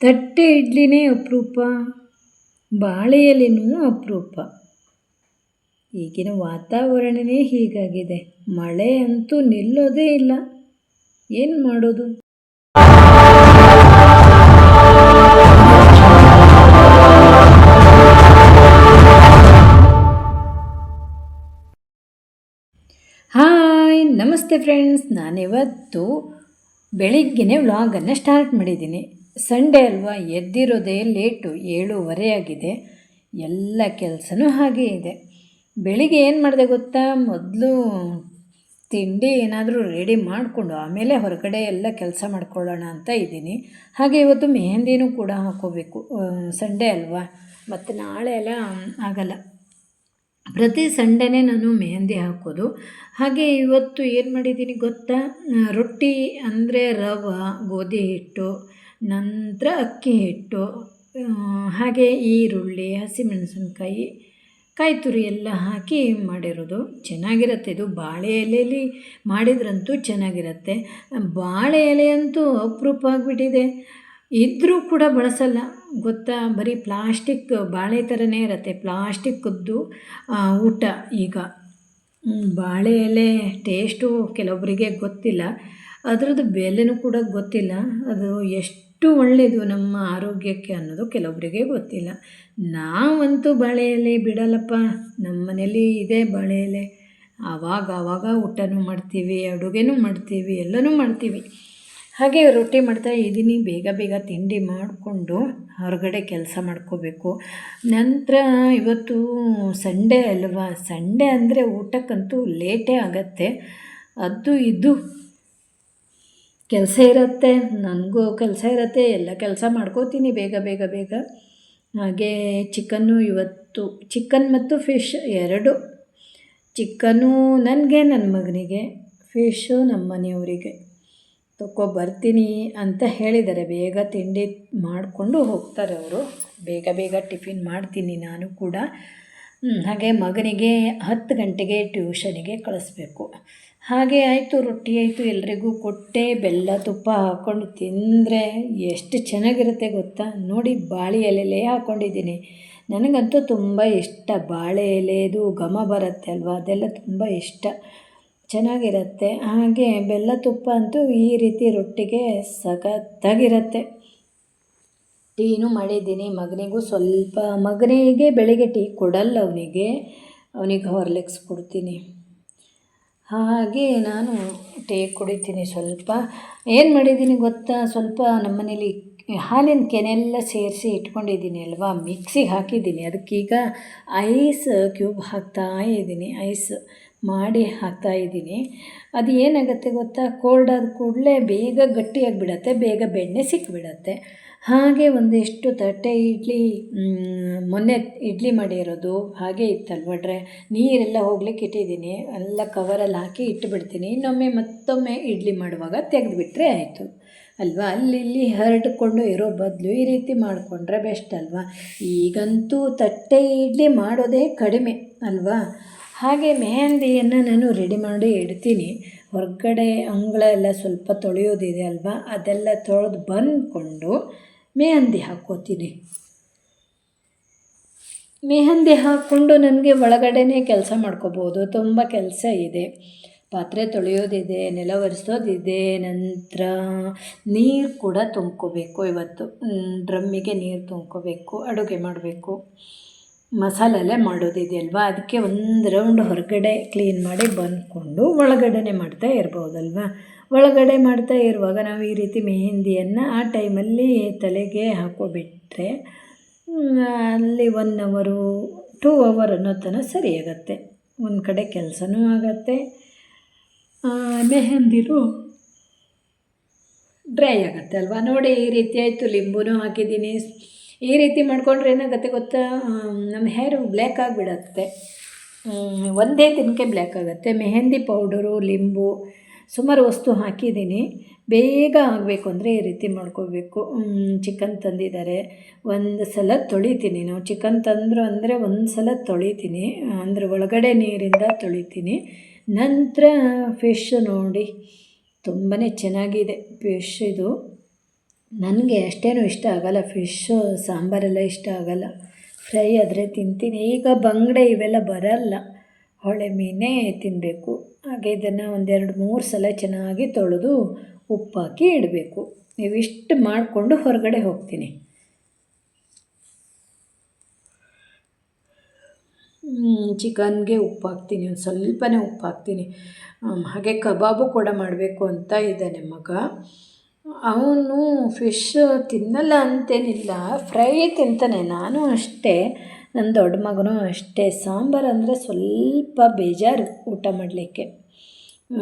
ತಟ್ಟೆ ಇಡ್ಲಿನೇ ಅಪರೂಪ ಬಾಳೆಯಲ್ಲಿನೂ ಅಪರೂಪ. ಈಗಿನ ವಾತಾವರಣವೇ ಹೀಗಾಗಿದೆ. ಮಳೆ ಅಂತೂ ನಿಲ್ಲೋದೇ ಇಲ್ಲ. ಏನು ಮಾಡೋದು? ಹಾಯ್, ನಮಸ್ತೆ ಫ್ರೆಂಡ್ಸ್. ನಾನಿವತ್ತು ಬೆಳಿಗ್ಗೆನೇ ವ್ಲಾಗನ್ನು ಸ್ಟಾರ್ಟ್ ಮಾಡಿದ್ದೀನಿ. ಸಂಡೇ ಅಲ್ವಾ? ಎದ್ದಿರೋದೇ ಲೇಟು, ಏಳೂವರೆ ಆಗಿದೆ. ಎಲ್ಲ ಕೆಲಸನೂ ಹಾಗೆ ಇದೆ. ಬೆಳಿಗ್ಗೆ ಏನು ಮಾಡಿದೆ ಗೊತ್ತಾ? ಮೊದಲು ತಿಂಡಿ ಏನಾದರೂ ರೆಡಿ ಮಾಡಿಕೊಂಡು ಆಮೇಲೆ ಹೊರಗಡೆ ಎಲ್ಲ ಕೆಲಸ ಮಾಡ್ಕೊಳ್ಳೋಣ ಅಂತ ಇದ್ದೀನಿ. ಹಾಗೆ ಇವತ್ತು ಮೆಹಂದಿನೂ ಕೂಡ ಹಾಕೋಬೇಕು ಸಂಡೇ ಅಲ್ವಾ? ಮತ್ತು ನಾಳೆ ಎಲ್ಲ ಆಗಲ್ಲ. ಪ್ರತಿ ಸಂಡೇನೇ ನಾನು ಮೆಹಂದಿ ಹಾಕೋದು. ಹಾಗೆ ಇವತ್ತು ಏನು ಮಾಡಿದ್ದೀನಿ ಗೊತ್ತಾ? ರೊಟ್ಟಿ ಅಂದರೆ ರವೆ, ಗೋಧಿ ಹಿಟ್ಟು ನಂತರ ಅಕ್ಕಿ ಹಿಟ್ಟು ಹಾಗೆ ಈರುಳ್ಳಿ, ಹಸಿಮೆಣಸಿನ್ಕಾಯಿ ಕಾಯಿ ತುರಿ ಎಲ್ಲ ಹಾಕಿ ಮಾಡಿರೋದು. ಚೆನ್ನಾಗಿರುತ್ತೆ ಇದು. ಬಾಳೆ ಎಲೆಯಲ್ಲಿ ಮಾಡಿದ್ರಂತೂ ಚೆನ್ನಾಗಿರುತ್ತೆ. ಬಾಳೆ ಎಲೆಯಂತೂ ಅಪರೂಪ ಆಗಿಬಿಟ್ಟಿದೆ ಇದ್ದರೂ ಕೂಡ ಬಳಸಲ್ಲ. ಗೊತ್ತಾ? ಬರೀ ಪ್ಲಾಸ್ಟಿಕ್, ಬಾಳೆ ಥರನೇ ಇರುತ್ತೆ. ಪ್ಲಾಸ್ಟಿಕ್ಕದ್ದು ಊಟ ಈಗ. ಬಾಳೆ ಎಲೆ ಟೇಸ್ಟು ಕೆಲವೊಬ್ಬರಿಗೆ ಗೊತ್ತಿಲ್ಲ. ಅದರದ್ದು ಬೆಲೆನೂ ಕೂಡ ಗೊತ್ತಿಲ್ಲ. ಅದು ಎಷ್ಟು ಒಳ್ಳೆಯದು ನಮ್ಮ ಆರೋಗ್ಯಕ್ಕೆ ಅನ್ನೋದು ಕೆಲವೊಬ್ಬರಿಗೆ ಗೊತ್ತಿಲ್ಲ. ನಾವಂತೂ ಬಾಳೆ ಎಲೆ ಬಿಡಲ್ಲಪ್ಪ ನಮ್ಮ ಇದೆ ಬಾಳೆ ಎಲೆ ಆವಾಗ ಆವಾಗ ಊಟನೂ ಮಾಡ್ತೀವಿ, ಅಡುಗೆನೂ ಮಾಡ್ತೀವಿ, ಎಲ್ಲನೂ ಮಾಡ್ತೀವಿ. ಹಾಗೆ ರೊಟ್ಟಿ ಮಾಡ್ತಾ ಇದ್ದೀನಿ. ಬೇಗ ಬೇಗ ತಿಂಡಿ ಮಾಡಿಕೊಂಡು ಹೊರಗಡೆ ಕೆಲಸ ಮಾಡ್ಕೋಬೇಕು. ನಂತರ ಇವತ್ತು ಸಂಡೇ ಅಲ್ವಾ? ಸಂಡೇ ಅಂದರೆ ಊಟಕ್ಕಂತೂ ಲೇಟೇ ಆಗತ್ತೆ. ಅದು ಇದು. ಕೆಲಸ ಇರುತ್ತೆ, ನನಗೂ ಕೆಲಸ ಇರುತ್ತೆ, ಎಲ್ಲ ಕೆಲಸ ಮಾಡ್ಕೋತೀನಿ ಬೇಗ ಬೇಗ ಬೇಗ. ಹಾಗೆ ಚಿಕನ್ನು ಇವತ್ತು, ಚಿಕನ್ ಮತ್ತು ಫಿಶ್ ಎರಡು. ಚಿಕನ್ನು ನನಗೆ ನನ್ನ ಮಗನಿಗೆ, ಫಿಶು ನಮ್ಮ ಮನೆಯವರಿಗೆ. ಬರ್ತೀನಿ ಅಂತ ಹೇಳಿದ್ದಾರೆ. ಬೇಗ ತಿಂಡಿ ಮಾಡಿಕೊಂಡು ಹೋಗ್ತಾರೆ ಅವರು. ಬೇಗ ಬೇಗ ಟಿಫಿನ್ ಮಾಡ್ತೀನಿ ನಾನು ಕೂಡ. ಹಾಗೆ ಮಗನಿಗೆ ಹತ್ತು ಗಂಟೆಗೆ ಟ್ಯೂಷನಿಗೆ ಕಳಿಸ್ಬೇಕು. ಹಾಗೆ ಆಯಿತು, ರೊಟ್ಟಿ ಆಯಿತು, ಎಲ್ರಿಗೂ ಕೊಟ್ಟೆ, ಬೆಲ್ಲ, ತುಪ್ಪ ಹಾಕ್ಕೊಂಡು ತಿಂದರೆ ಎಷ್ಟು ಚೆನ್ನಾಗಿರುತ್ತೆ ಗೊತ್ತಾ? ನೋಡಿ, ಬಾಳೆ ಎಲೆಲೇ ಹಾಕ್ಕೊಂಡಿದ್ದೀನಿ ನನಗಂತೂ ತುಂಬ ಇಷ್ಟ. ಬಾಳೆ ಎಲೆದು ಘಮ ಬರುತ್ತೆ ಅಲ್ವಾ? ಅದೆಲ್ಲ ತುಂಬ ಇಷ್ಟ. ಚೆನ್ನಾಗಿರುತ್ತೆ. ಹಾಗೆ ಬೆಲ್ಲ, ತುಪ್ಪ ಅಂತೂ ಈ ರೀತಿ ರೊಟ್ಟಿಗೆ ಸಖತ್ತಾಗಿರುತ್ತೆ. ಟೀನು ಮಾಡಿದ್ದೀನಿ. ಮಗನಿಗೂ ಸ್ವಲ್ಪ, ಮಗನಿಗೆ ಬೆಳಿಗ್ಗೆ ಟೀ ಕೊಡಲ್ಲ ಅವನಿಗೆ. ಅವನಿಗೆ ಹಾರ್ಲಿಕ್ಸ್ ಕೊಡ್ತೀನಿ. ಹಾಗೆ ನಾನು ಟೀ ಕುಡಿತೀನಿ ಸ್ವಲ್ಪ. ಏನು ಮಾಡಿದ್ದೀನಿ ಗೊತ್ತಾ? ಸ್ವಲ್ಪ ನಮ್ಮ ಮನೇಲಿ ಹಾಲಿನ ಕೆನೆಲ್ಲ ಸೇರಿಸಿ ಇಟ್ಕೊಂಡಿದ್ದೀನಿ ಅಲ್ವಾ? ಮಿಕ್ಸಿಗೆ ಹಾಕಿದ್ದೀನಿ. ಅದಕ್ಕೀಗ ಐಸ್ ಕ್ಯೂಬ್ ಹಾಕ್ತಾ ಇದ್ದೀನಿ. ಐಸ್ ಮಾಡಿ ಹಾಕ್ತಾ ಇದ್ದೀನಿ. ಅದು ಏನಾಗುತ್ತೆ ಗೊತ್ತಾ? ಕೋಲ್ಡ್ ಆದ ಕೂಡಲೇ ಬೇಗ ಗಟ್ಟಿಯಾಗಿ ಬಿಡತ್ತೆ ಬೇಗ ಬೆಣ್ಣೆ ಸಿಕ್ಕಿಬಿಡತ್ತೆ ಹಾಗೆ ಒಂದಿಷ್ಟು ತಟ್ಟೆ ಇಡ್ಲಿ ಮೊನ್ನೆ ಇಡ್ಲಿ ಮಾಡಿರೋದು, ಹಾಗೆ ಇತ್ತಲ್ವ ನೀರೆಲ್ಲ ಹೋಗ್ಲಿಕ್ಕೆ ಇಟ್ಟಿದ್ದೀನಿ, ಎಲ್ಲ ಕವರಲ್ಲಿ ಹಾಕಿ ಇಟ್ಟುಬಿಡ್ತೀನಿ ಇನ್ನೊಮ್ಮೆ ಮತ್ತೊಮ್ಮೆ ಇಡ್ಲಿ ಮಾಡುವಾಗ ತೆಗೆದುಬಿಟ್ರೆ ಆಯಿತು. ಅಲ್ವಾ? ಅಲ್ಲಿ ಇಲ್ಲಿ ಹರಡಿಕೊಂಡು ಇರೋ ಬದಲು ಈ ರೀತಿ ಮಾಡಿಕೊಂಡ್ರೆ ಬೆಸ್ಟ್ ಅಲ್ವಾ? ಈಗಂತೂ ತಟ್ಟೆ ಇಡ್ಲಿ ಮಾಡೋದೇ ಕಡಿಮೆ, ಅಲ್ವಾ? ಹಾಗೆ ಮೆಹಂದಿಯನ್ನು ನಾನು ರೆಡಿ ಮಾಡಿ ಇಡ್ತೀನಿ. ಹೊರಗಡೆ ಅಂಗಳ ಎಲ್ಲ ಸ್ವಲ್ಪ ತೊಳೆಯೋದಿದೆ ಅಲ್ವಾ? ಅದೆಲ್ಲ ತೊಳೆದು ಬಂದ್ಕೊಂಡು ಮೆಹಂದಿ ಹಾಕ್ಕೋತೀನಿ. ಮೆಹಂದಿ ಹಾಕ್ಕೊಂಡು ನನಗೆ ಒಳಗಡೆನೇ ಕೆಲಸ ಮಾಡ್ಕೋಬೋದು. ತುಂಬ ಕೆಲಸ ಇದೆ. ಪಾತ್ರೆ ತೊಳೆಯೋದಿದೆ, ನೆಲ ಒರೆಸೋದಿದೆ, ನಂತರ ನೀರು ಕೂಡ ತುಂಬ್ಕೋಬೇಕು ಇವತ್ತು. ಡ್ರಮ್ಮಿಗೆ ನೀರು ತುಂಬ್ಕೋಬೇಕು, ಅಡುಗೆ ಮಾಡಬೇಕು. ಮಸಾಲೆ ಮಾಡೋದಿದೆಯಲ್ವಾ ಅದಕ್ಕೆ ಒಂದು ರೌಂಡ್ ಹೊರಗಡೆ ಕ್ಲೀನ್ ಮಾಡಿ ಬಂದ್ಕೊಂಡು ಒಳಗಡೆನೆ ಮಾಡ್ತಾ ಇರ್ಬೋದಲ್ವಾ? ಒಳಗಡೆ ಮಾಡ್ತಾ ಇರುವಾಗ ನಾವು ಈ ರೀತಿ ಮೆಹಂದಿಯನ್ನು ಆ ಟೈಮಲ್ಲಿ ತಲೆಗೆ ಹಾಕೋಬಿಟ್ರೆ ಅಲ್ಲಿ ಒನ್ ಅವರು ಟೂ ಅವರ್ ಅನ್ನೋ ತನಕ ಸರಿಯಾಗತ್ತೆ. ಒಂದು ಕಡೆ ಕೆಲಸನೂ ಆಗತ್ತೆ. ಮೆಹಂದಿರು ಡ್ರೈ ಆಗುತ್ತೆ ಅಲ್ವಾ? ನೋಡಿ, ಈ ರೀತಿ ಆಯಿತು. ಲಿಂಬೂ ಹಾಕಿದ್ದೀನಿ. ಈ ರೀತಿ ಮಾಡಿಕೊಂಡ್ರೆ ಏನಾಗುತ್ತೆ ಗೊತ್ತಾ? ನಮ್ಮ ಹೇರು ಬ್ಲ್ಯಾಕ್ ಆಗಿಬಿಡತ್ತೆ. ಒಂದೇ ದಿನಕ್ಕೆ ಬ್ಲ್ಯಾಕ್ ಆಗುತ್ತೆ. ಮೆಹಂದಿ ಪೌಡರು ಲಿಂಬು, ಸುಮಾರು ವಸ್ತು ಹಾಕಿದ್ದೀನಿ. ಬೇಗ ಆಗಬೇಕು ಅಂದರೆ ಈ ರೀತಿ ಮಾಡ್ಕೋಬೇಕು. ಚಿಕನ್ ತಂದಿದ್ದಾರೆ. ಒಂದು ಸಲ ತೊಳಿತೀನಿ. ನಾವು ಚಿಕನ್ ತಂದರು ಅಂದರೆ ಒಂದು ಸಲ ತೊಳಿತೀನಿ. ಅಂದರೆ ಒಳಗಡೆ ನೀರಿಂದ ತೊಳಿತೀನಿ. ನಂತರ ಫಿಶ್ ನೋಡಿ. ತುಂಬಾ ಚೆನ್ನಾಗಿದೆ ಫಿಶ್ ಇದು. ನನಗೆ ಅಷ್ಟೇನು ಇಷ್ಟ ಆಗಲ್ಲ. ಫಿಶ್ಶು ಸಾಂಬಾರೆಲ್ಲ ಇಷ್ಟ ಆಗಲ್ಲ. ಫ್ರೈ ಆದರೆ ತಿಂತೀನಿ. ಈಗ ಬಂಗಡೆ ಇವೆಲ್ಲ ಬರಲ್ಲ. ಹೊಳೆ ಮೀನೇ ತಿನ್ನಬೇಕು ಹಾಗೆ ಇದನ್ನು ಒಂದೆರಡು ಮೂರು ಸಲ ಚೆನ್ನಾಗಿ ತೊಳೆದು ಉಪ್ಪಾಕಿ ಇಡಬೇಕು. ನೀವಿಷ್ಟು ಮಾಡಿಕೊಂಡು ಹೊರಗಡೆ ಹೋಗ್ತೀನಿ. ಚಿಕನ್ಗೆ ಉಪ್ಪು ಹಾಕ್ತೀನಿ ಒಂದು ಸ್ವಲ್ಪನೇ ಉಪ್ಪು ಹಾಕ್ತೀನಿ ಹಾಗೆ ಕಬಾಬು ಕೂಡ ಮಾಡಬೇಕು ಅಂತ ಇದ್ದಾನೆ ಮಗ. ಅವನು ಫಿಶ್ ತಿನ್ನಲ್ಲ ಅಂತೇನಿಲ್ಲ ಫ್ರೈ ತಿಂತಾನೆ. ನಾನು ಅಷ್ಟೇ ನನ್ನ ದೊಡ್ಡ ಮಗನೂ ಅಷ್ಟೇ. ಸಾಂಬಾರು ಅಂದರೆ ಸ್ವಲ್ಪ ಬೇಜಾರು ಊಟ ಮಾಡಲಿಕ್ಕೆ.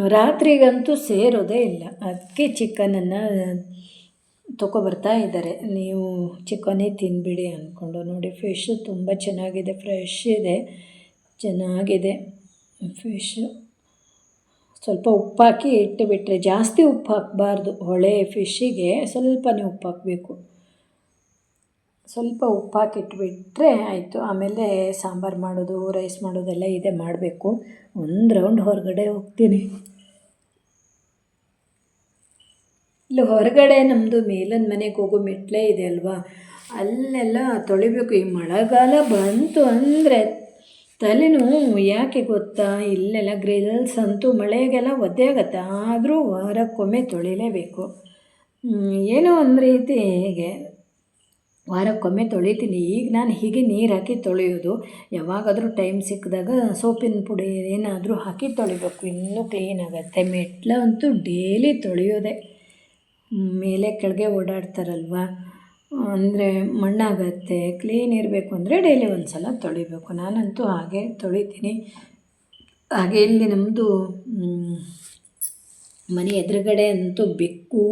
ರಾತ್ರಿಗಂತೂ ಸೇರೋದೇ ಇಲ್ಲ. ಅದಕ್ಕೆ ಚಿಕನನ್ನು ತೊಗೊಬರ್ತಾ ಇದ್ದಾರೆ. ನೀವು ಚಿಕನೇ ತಿನ್ಬಿಡಿ ಅಂದ್ಕೊಂಡು ನೋಡಿ ಫಿಶ್ ತುಂಬ ಚೆನ್ನಾಗಿದೆ ಫ್ರೆಶ್ ಇದೆ, ಚೆನ್ನಾಗಿದೆ ಫಿಶ್ಶು ಸ್ವಲ್ಪ ಉಪ್ಪಾಕಿ ಇಟ್ಟುಬಿಟ್ರೆ ಜಾಸ್ತಿ ಉಪ್ಪು ಹಾಕಬಾರ್ದು. ಹೊಳೆ ಫಿಶ್ಶಿಗೆ ಸ್ವಲ್ಪನೇ ಉಪ್ಪು ಹಾಕಬೇಕು. ಸ್ವಲ್ಪ ಉಪ್ಪು ಹಾಕಿಟ್ಬಿಟ್ರೆ ಆಯಿತು. ಆಮೇಲೆ ಸಾಂಬಾರು ಮಾಡೋದು, ರೈಸ್ ಮಾಡೋದೆಲ್ಲ ಇದೆ, ಮಾಡಬೇಕು. ಒಂದು ರೌಂಡ್ ಹೊರಗಡೆ ಹೋಗ್ತೀನಿ. ಇಲ್ಲಿ ಹೊರಗಡೆ ನಮ್ಮದು ಮೇಲಿನ ಮನೆಗೆ ಹೋಗೋ ಮೆಟ್ಲೇ ಇದೆ ಅಲ್ವಾ? ಅಲ್ಲೆಲ್ಲ ತೊಳಿಬೇಕು. ಈ ಮಳೆಗಾಲ ಬಂತು ಅಂದರೆ ತಲೆನೋವು ಯಾಕೆ ಗೊತ್ತಾ? ಇಲ್ಲೆಲ್ಲ ಗ್ರಿಲ್ಸ್ ಅಂತೂ ಮಳೆಗೆಲ್ಲ ಒದ್ದೆ ಆಗತ್ತೆ ಆದರೂ ವಾರಕ್ಕೊಮ್ಮೆ ತೊಳಿಲೇಬೇಕು. ಏನೋ ಒಂದು ರೀತಿ ಹೇಗೆ? ವಾರಕ್ಕೊಮ್ಮೆ ತೊಳಿತೀನಿ. ಈಗ ನಾನು ಹೀಗೆ ನೀರು ಹಾಕಿ ತೊಳೆಯೋದು. ಯಾವಾಗಾದರೂ ಟೈಮ್ ಸಿಕ್ಕಿದಾಗ ಸೋಪಿನ ಪುಡಿ ಏನಾದರೂ ಹಾಕಿ ತೊಳಿಬೇಕು. ಇನ್ನೂ ಕ್ಲೀನ್ ಆಗುತ್ತೆ. ಮೆಟ್ಲಂತೂ ಡೇಲಿ ತೊಳೆಯೋದೆ. ಮೇಲೆ ಕೆಳಗೆ ಓಡಾಡ್ತಾರಲ್ವ? ಅಂದರೆ ಮಣ್ಣಾಗತ್ತೆ ಕ್ಲೀನ್ ಇರಬೇಕು ಅಂದರೆ ಡೈಲಿ ಒಂದು ಸಲ ತೊಳಿಬೇಕು. ನಾನಂತೂ ಹಾಗೆ ತೊಳಿತೀನಿ. ಹಾಗೆ ಇಲ್ಲಿ ನಮ್ಮದು ಮನೆ ಎದುರುಗಡೆ ಅಂತೂ ಬೆಕ್ಕು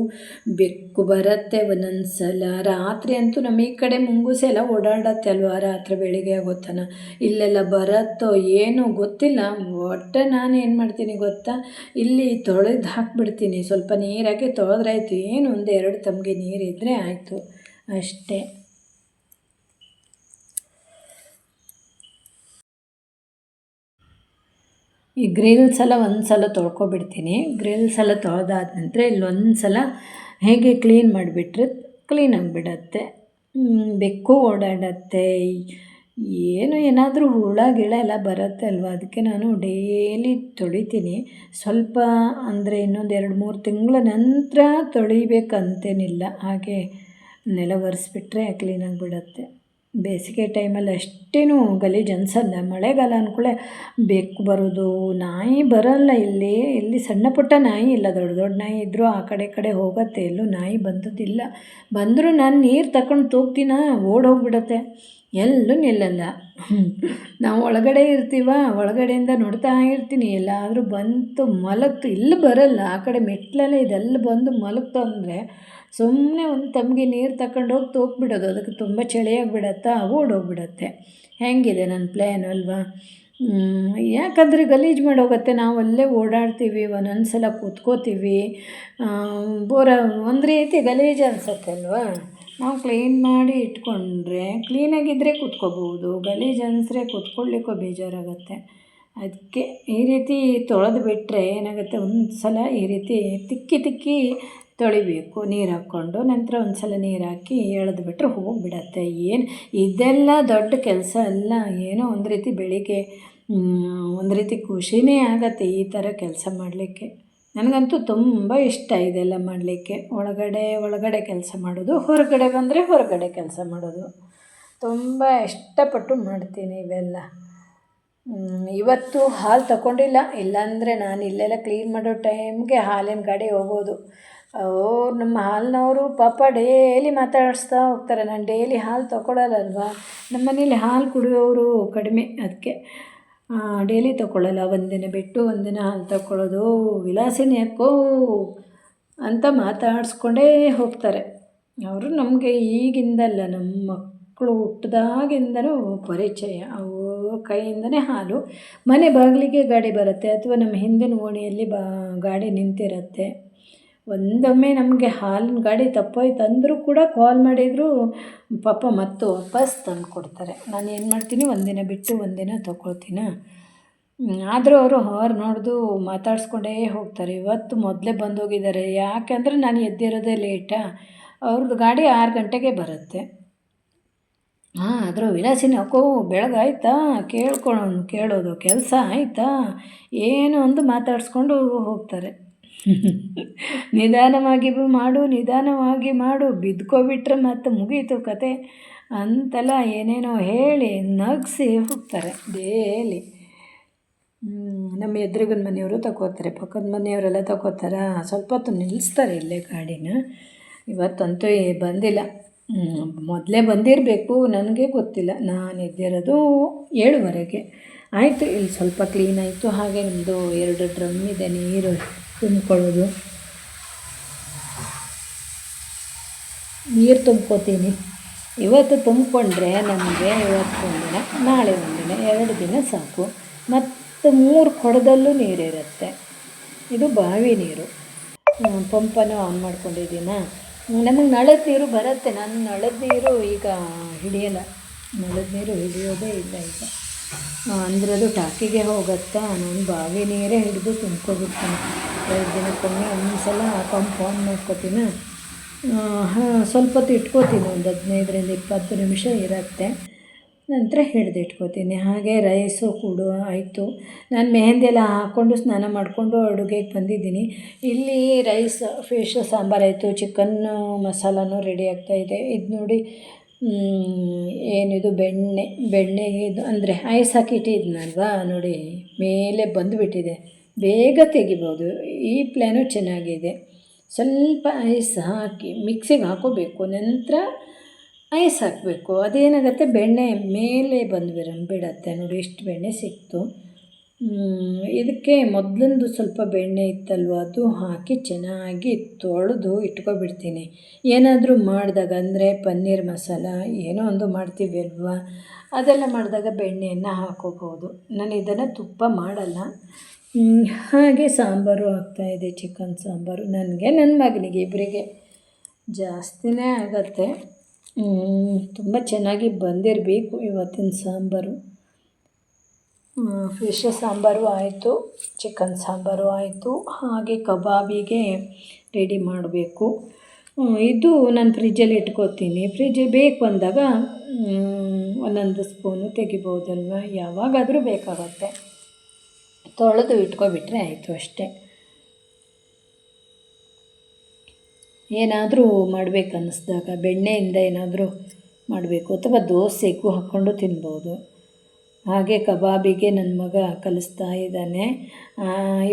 ಬೆಕ್ಕು ಬರುತ್ತೆ ಒಂದೊಂದು ಸಲ ರಾತ್ರಿ ಅಂತೂ ನಮ್ಮ ಈ ಕಡೆ ಮುಂಗುಸೆ ಎಲ್ಲ ಓಡಾಡತ್ತೆ ಅಲ್ವಾ? ರಾತ್ರಿ ಬೆಳಿಗ್ಗೆ ಆಗೋತನ ಇಲ್ಲೆಲ್ಲ ಬರುತ್ತೋ ಏನೋ ಗೊತ್ತಿಲ್ಲ. ಒಟ್ಟೆ ನಾನು ಏನು ಮಾಡ್ತೀನಿ ಗೊತ್ತಾ? ಇಲ್ಲಿ ತೊಳೆದು ಹಾಕ್ಬಿಡ್ತೀನಿ. ಸ್ವಲ್ಪ ನೀರಾಗಿ ತೊಳೆದ್ರಾಯ್ತು. ಏನು ಒಂದು ಎರಡು ತಮಗೆ ನೀರಿದ್ದರೆ ಆಯಿತು. ಅಷ್ಟೇ. ಈ ಗ್ರಿಲ್ಸ್ ಎಲ್ಲ ಒಂದು ಸಲ ತೊಳ್ಕೊಬಿಡ್ತೀನಿ. ಗ್ರಿಲ್ಸ್ ಎಲ್ಲ ತೊಳೆದಾದ ನಂತರ ಇಲ್ಲೊಂದು ಸಲ ಹೇಗೆ ಕ್ಲೀನ್ ಮಾಡಿಬಿಟ್ರೆ ಕ್ಲೀನ್ ಆಗಿಬಿಡತ್ತೆ. ಬೆಕ್ಕು ಓಡಾಡತ್ತೆ. ಏನು ಏನಾದರೂ ಹುಳ, ಗಿಳ ಎಲ್ಲ ಬರುತ್ತೆ ಅಲ್ವಾ? ಅದಕ್ಕೆ ನಾನು ಡೈಲಿ ತೊಳಿತೀನಿ. ಸ್ವಲ್ಪ ಅಂದರೆ ಇನ್ನೊಂದು ಎರಡು ಮೂರು ತಿಂಗಳ ನಂತರ ತೊಳಿಬೇಕಂತೇನಿಲ್ಲ. ಹಾಗೆ ನೆಲ ಒರೆಸ್ಬಿಟ್ರೆ ಕ್ಲೀನಾಗಿ ಬಿಡುತ್ತೆ. ಬೇಸಿಗೆ ಟೈಮಲ್ಲಿ ಅಷ್ಟೇನು ಗಲೀಜು ಅನ್ಸಲ್ಲ. ಮಳೆಗಾಲ ಅಂದ್ಕೊಳ್ಳೆ ಬೆಕ್ಕು ಬರೋದು, ನಾಯಿ ಬರಲ್ಲ ಇಲ್ಲಿ. ಇಲ್ಲಿ ಸಣ್ಣ ಪುಟ್ಟ ನಾಯಿ ಇಲ್ಲ, ದೊಡ್ಡ ದೊಡ್ಡ ನಾಯಿ ಇದ್ದರೂ ಆ ಕಡೆ ಕಡೆ ಹೋಗುತ್ತೆ. ಎಲ್ಲೂ ನಾಯಿ ಬಂದದ್ದಿಲ್ಲ. ಬಂದರೂ ನಾನು ನೀರು ತಗೊಂಡು ತೂಗ್ತೀನ? ಓಡೋಗ್ಬಿಡತ್ತೆ ಎಲ್ಲೂ ನಿಲ್ಲಲ್ಲ. ನಾವು ಒಳಗಡೆ ಇರ್ತೀವ? ಒಳಗಡೆಯಿಂದ ನೋಡ್ತಾ ಇರ್ತೀನಿ. ಎಲ್ಲಾದರೂ ಬಂತು, ಮಲಗ್ತು, ಇಲ್ಲಿ ಬರಲ್ಲ. ಆ ಕಡೆ ಮೆಟ್ಲಲ್ಲೇ ಇದೆಲ್ಲ ಬಂದು ಮಲಗ್ತು ಅಂದರೆ ಸುಮ್ಮನೆ ಒಂದು ತಮಗೆ ನೀರು ತಗೊಂಡು ಹೋಗಿ ತೋಗ್ಬಿಡೋದು ಅದಕ್ಕೆ ತುಂಬ ಚಳಿಯಾಗಿಬಿಡತ್ತಾ ಓಡೋಗ್ಬಿಡತ್ತೆ ಹೇಗಿದೆ ನನ್ನ ಪ್ಲ್ಯಾನ್ ಅಲ್ವಾ? ಯಾಕಂದರೆ ಗಲೀಜು ಮಾಡೋಗತ್ತೆ ನಾವು ಅಲ್ಲೇ ಓಡಾಡ್ತೀವಿ ಒಂದೊಂದು ಸಲ ಕೂತ್ಕೋತೀವಿ ಬೋರ, ಒಂದು ರೀತಿ ಗಲೀಜು ಅನ್ಸುತ್ತೆ ಅಲ್ವಾ? ನಾವು ಕ್ಲೀನ್ ಮಾಡಿ ಇಟ್ಕೊಂಡ್ರೆ ಕ್ಲೀನಾಗಿದ್ದರೆ ಕೂತ್ಕೋಬೋದು ಗಲೀಜು ಅನಿಸ್ರೆ ಕೂತ್ಕೊಳ್ಳಿಕ್ಕೂ ಬೇಜಾರಾಗುತ್ತೆ. ಅದಕ್ಕೆ ಈ ರೀತಿ ತೊಳೆದು ಬಿಟ್ಟರೆ ಏನಾಗುತ್ತೆ? ಒಂದು ಸಲ ಈ ರೀತಿ ತಿಕ್ಕಿ ತಿಕ್ಕಿ ತೊಳಿಬೇಕು. ನೀರು ಹಾಕ್ಕೊಂಡು ನಂತರ ಒಂದು ಸಲ ನೀರು ಹಾಕಿ ಎಳೆದು ಬಿಟ್ಟರೆ ಹೋಗಿಬಿಡತ್ತೆ ಏನು ಇದೆಲ್ಲ ದೊಡ್ಡ ಕೆಲಸ ಅಲ್ಲ. ಏನೋ ಒಂದು ರೀತಿ ಬೆಳಿಗ್ಗೆ ಒಂದು ರೀತಿ ಖುಷಿನೇ ಆಗತ್ತೆ ಈ ಥರ ಕೆಲಸ ಮಾಡಲಿಕ್ಕೆ. ನನಗಂತೂ ತುಂಬ ಇಷ್ಟ ಇದೆಲ್ಲ ಮಾಡಲಿಕ್ಕೆ. ಒಳಗಡೆ ಒಳಗಡೆ ಕೆಲಸ ಮಾಡೋದು, ಹೊರಗಡೆ ಬಂದರೆ ಹೊರಗಡೆ ಕೆಲಸ ಮಾಡೋದು. ತುಂಬ ಇಷ್ಟಪಟ್ಟು ಮಾಡ್ತೀನಿ ಇವೆಲ್ಲ. ಇವತ್ತು ಹಾಲು ತಗೊಂಡಿಲ್ಲ ಇಲ್ಲಾಂದರೆ ನಾನು ಇಲ್ಲೆಲ್ಲ ಕ್ಲೀನ್ ಮಾಡೋ ಟೈಮ್ಗೆ ಹಾಲಿನ ಗಾಡಿ ಹೋಗೋದು. ಅವ್ರು ನಮ್ಮ ಹಾಲಿನವರು ಪಾಪ ಡೇಲಿ ಮಾತಾಡಿಸ್ತಾ ಹೋಗ್ತಾರೆ. ನಾನು ಡೈಲಿ ಹಾಲು ತೊಗೊಳ್ಳಲ್ಲಲ್ವಾ ನಮ್ಮ ಮನೇಲಿ ಹಾಲು ಕುಡಿಯೋರು ಕಡಿಮೆ. ಅದಕ್ಕೆ ಡೈಲಿ ತೊಗೊಳ್ಳಲ್ಲ ಒಂದಿನ ಬಿಟ್ಟು ಒಂದಿನ ಹಾಲು ತಗೊಳ್ಳೋದು ವಿಲಾಸಿನ ಯಾಕೋ ಅಂತ ಮಾತಾಡಿಸ್ಕೊಂಡೇ ಹೋಗ್ತಾರೆ. ಅವರು ನಮಗೆ ಈಗಿಂದಲ್ಲ ನಮ್ಮ ಮಕ್ಕಳು ಹುಟ್ಟಿದಾಗಿಂದನೂ ಪರಿಚಯ. ಅವ್ರ ಕೈಯಿಂದನೇ ಹಾಲು. ಮನೆ ಬಾಗಿಲಿಗೆ ಗಾಡಿ ಬರುತ್ತೆ ಅಥವಾ ನಮ್ಮ ಹಿಂದಿನ ಓಣಿಯಲ್ಲಿ ಬಾ, ಗಾಡಿ ನಿಂತಿರುತ್ತೆ. ಒಂದೊಮ್ಮೆ ನಮಗೆ ಹಾಲಿನ ಗಾಡಿ ತಪ್ಪೋಯ್ತು ಅಂದರೂ ಕೂಡ ಕಾಲ್ ಮಾಡಿದರೂ, ಪಾಪ ಮತ್ತು ವಾಪಸ್ ತಂದು ಕೊಡ್ತಾರೆ. ನಾನು ಏನು ಮಾಡ್ತೀನಿ, ಒಂದಿನ ಬಿಟ್ಟು ಒಂದಿನ ತೊಗೊಳ್ತೀನ. ಆದರೂ ಅವರು ಹಾರ್ ನೋಡಿದು ಮಾತಾಡಿಸ್ಕೊಂಡೇ ಹೋಗ್ತಾರೆ. ಇವತ್ತು ಮೊದಲೇ ಬಂದೋಗಿದ್ದಾರೆ. ಯಾಕೆಂದರೆ ನಾನು ಎದ್ದಿರೋದೇ ಲೇಟಾ ಅವ್ರದ್ದು ಗಾಡಿ ಆರು ಗಂಟೆಗೆ ಬರುತ್ತೆ. ಹಾಂ, ಆದರೂ ವಿಳಾಸಿನ ಹಾಕೋ ಬೆಳಗಾಯ್ತಾ ಕೇಳ್ಕೊಳ್ಳೋನು ಕೇಳೋದು, ಕೆಲಸ ಆಯಿತಾ? ಏನು ಒಂದು ಮಾತಾಡಿಸ್ಕೊಂಡು ಹೋಗ್ತಾರೆ. ನಿಧಾನವಾಗಿ ಮಾಡು ನಿಧಾನವಾಗಿ ಮಾಡು, ಬಿದ್ಕೊಬಿಟ್ರೆ ಮತ್ತೆ ಮುಗೀತು ಕತೆ. ಅಂತೆಲ್ಲ ಏನೇನೋ ಹೇಳಿ ನಗಿಸಿ ಹೋಗ್ತಾರೆ ಡೇಲಿ. ನಮ್ಮ ಎದುರುಗನ ಮನೆಯವರು ತಗೋತಾರೆ ಪಕ್ಕದ ಮನೆಯವರೆಲ್ಲ ತಗೋತಾರ ಸ್ವಲ್ಪ ಹೊತ್ತು ನಿಲ್ಲಿಸ್ತಾರೆ ಇಲ್ಲೇ ಗಾಡಿನ ಇವತ್ತಂತೂ ಬಂದಿಲ್ಲ. ಮೊದಲೇ ಬಂದಿರಬೇಕು, ನನಗೆ ಗೊತ್ತಿಲ್ಲ. ನಾನು ಎದ್ದಿರೋದು ಏಳುವರೆಗೆ. ಆಯಿತು, ಇಲ್ಲಿ ಸ್ವಲ್ಪ ಕ್ಲೀನ್ ಆಯಿತು. ಹಾಗೆ ನಿಮ್ಮದು ಎರಡು ಡ್ರಮ್ ಇದೆ, ನೀರು. ತುಂಬ್ಕೊಳ್ಳೋದು. ನೀರು ತುಂಬ್ಕೋತೀನಿ. ಇವತ್ತು ತುಂಬಿಕೊಂಡ್ರೆ ನಮಗೆ ಇವತ್ತು ಒಂದಿನ, ನಾಳೆ ಒಂದಿನ, ಎರಡು ದಿನ ಸಾಕು. ಮತ್ತು ಮೂರು ಕೊಡದಲ್ಲೂ ನೀರಿರುತ್ತೆ. ಇದು ಬಾವಿ ನೀರು. ಪಂಪನ್ನು ಆನ್ ಮಾಡ್ಕೊಂಡಿದ್ದೀನ? ನಮಗೆ ನಳದ ನೀರು ಬರುತ್ತೆ. ನಾನು ನಳದ ನೀರು ಈಗ ಹಿಡಿಯಲ್ಲ. ನಳದ ನೀರು ಹಿಡಿಯೋದೇ ಇಲ್ಲ ಈಗ. ಅಂದರೆ ಅದು ಟಾಕಿಗೆ ಹೋಗುತ್ತಾ? ನಾನು ಬಾವಿ ನೀರೇ ಹಿಡಿದು ತುಂಬ್ಕೊಬಿಡ್ತೀನಿ. ಎರಡು ದಿನಕ್ಕೊಮ್ಮೆ ಒಂದು ಸಲ ಪಂಪ್ ಆನ್ ಮಾಡ್ಕೊತೀನಿ ಸ್ವಲ್ಪ ಹೊತ್ತು ಇಟ್ಕೋತೀನಿ. ಒಂದು ಹದಿನೈದರಿಂದ ಇಪ್ಪತ್ತು ನಿಮಿಷ ಇರುತ್ತೆ. ನಂತರ ಹಿಡಿದಿಟ್ಕೋತೀನಿ ಹಾಗೆ ರೈಸು ಕೂಡ ಆಯಿತು. ನಾನು ಮೆಹಂದಿ ಎಲ್ಲ ಹಾಕ್ಕೊಂಡು ಸ್ನಾನ ಮಾಡಿಕೊಂಡು ಅಡುಗೆಗೆ ಬಂದಿದ್ದೀನಿ. ಇಲ್ಲಿ ರೈಸ್ ಫಿಶ್ ಸಾಂಬಾರಾಯಿತು ಚಿಕನ್ನು ಮಸಾಲನೂ ರೆಡಿ ಆಗ್ತಾಯಿದೆ ಇದು ನೋಡಿ ಏನಿದು ಬೆಣ್ಣೆ, ಬೆಣ್ಣೆಗೆ ಇದು ಅಂದರೆ ಐಸ್ ಹಾಕಿಟ್ಟಿದ್ನಲ್ವಾ ನೋಡಿ, ಮೇಲೆ ಬಂದುಬಿಟ್ಟಿದೆ. ಬೇಗ ತೆಗಿಬೋದು, ಈ ಪ್ಲ್ಯಾನು ಚೆನ್ನಾಗಿದೆ. ಸ್ವಲ್ಪ ಐಸ್ ಹಾಕಿ ಮಿಕ್ಸಿಗೆ ಹಾಕೋಬೇಕು, ನಂತರ ಐಸ್ ಹಾಕಬೇಕು. ಅದೇನಾಗುತ್ತೆ, ಬೆಣ್ಣೆ ಮೇಲೆ ಬಂದು ಬಿಡತ್ತೆ ನೋಡಿ, ಎಷ್ಟು ಬೆಣ್ಣೆ ಸಿಕ್ತು. ಇದಕ್ಕೆ ಮೊದಲಿಂದು ಸ್ವಲ್ಪ ಬೆಣ್ಣೆ ಇತ್ತಲ್ವ? ಅದು ಹಾಕಿ ಚೆನ್ನಾಗಿ ತೊಳೆದು ಇಟ್ಕೊಬಿಡ್ತೀನಿ. ಏನಾದರೂ ಮಾಡಿದಾಗ, ಅಂದರೆ ಪನ್ನೀರ್ ಮಸಾಲ, ಏನೋ ಒಂದು ಮಾಡ್ತೀವಿ ಅಲ್ವಾ? ಅದೆಲ್ಲ ಮಾಡಿದಾಗ ಬೆಣ್ಣೆಯನ್ನು ಹಾಕೋಬಹುದು. ನಾನು ಇದನ್ನು ತುಪ್ಪ ಮಾಡಲ್ಲ. ಹಾಗೆ ಸಾಂಬಾರು ಆಗ್ತಾಯಿದೆ ಚಿಕನ್ ಸಾಂಬಾರು. ನನಗೆ ನನ್ನ ಮಗನಿಗೆ ಇಬ್ಬರಿಗೆ ಜಾಸ್ತಿನೇ ಆಗತ್ತೆ. ತುಂಬ ಚೆನ್ನಾಗಿ ಬಂದಿರಬೇಕು ಇವತ್ತಿನ ಸಾಂಬಾರು. ಫಿಶ್ ಸಾಂಬಾರು ಆಯಿತು ಚಿಕನ್ ಸಾಂಬಾರು ಆಯಿತು, ಹಾಗೆ ಕಬಾಬಿಗೆ ರೆಡಿ ಮಾಡಬೇಕು. ಇದು ನಾನು ಫ್ರಿಜ್ಜಲ್ಲಿ ಇಟ್ಕೋತೀನಿ. ಫ್ರಿಜ್ ಬೇಕು ಅಂದಾಗ ಒಂದೊಂದು ಸ್ಪೂನು ತೆಗಿಬೋದಲ್ವ ಯಾವಾಗಾದರೂ ಬೇಕಾಗತ್ತೆ. ತೊಳೆದು ಇಟ್ಕೊಬಿಟ್ರೆ ಆಯಿತು ಅಷ್ಟೇ. ಏನಾದರೂ ಮಾಡಬೇಕನ್ನಿಸ್ದಾಗ ಬೆಣ್ಣೆಯಿಂದ ಏನಾದರೂ ಮಾಡಬೇಕು, ಅಥವಾ ದೋಸೆಗೂ ಹಾಕ್ಕೊಂಡು ತಿನ್ಬೋದು. ಹಾಗೆ ಕಬಾಬಿಗೆ ನನ್ನ ಮಗ ಕಲಿಸ್ತಾ ಇದ್ದಾನೆ.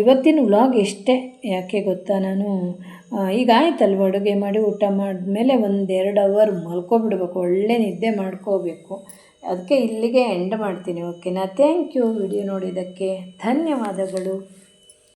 ಇವತ್ತಿನ ವ್ಲಾಗ್ ಇಷ್ಟೇ ಯಾಕೆ ಗೊತ್ತಾ ನಾನು? ಈಗ ಆಯ್ತಲ್ವ ಅಡುಗೆ ಮಾಡಿ ಊಟ ಮಾಡಿದ್ಮೇಲೆ ಒಂದೆರಡು ಅವರ್ ಮಲ್ಕೊಬಿಡ್ಬೇಕು, ಒಳ್ಳೆ ನಿದ್ದೆ ಮಾಡ್ಕೋಬೇಕು. ಅದಕ್ಕೆ ಇಲ್ಲಿಗೆ ಎಂಡ್ ಮಾಡ್ತೀನಿ ಓಕೆನಾ ಥ್ಯಾಂಕ್ ಯು ವಿಡಿಯೋ ನೋಡಿದ್ದಕ್ಕೆ. ಧನ್ಯವಾದಗಳು.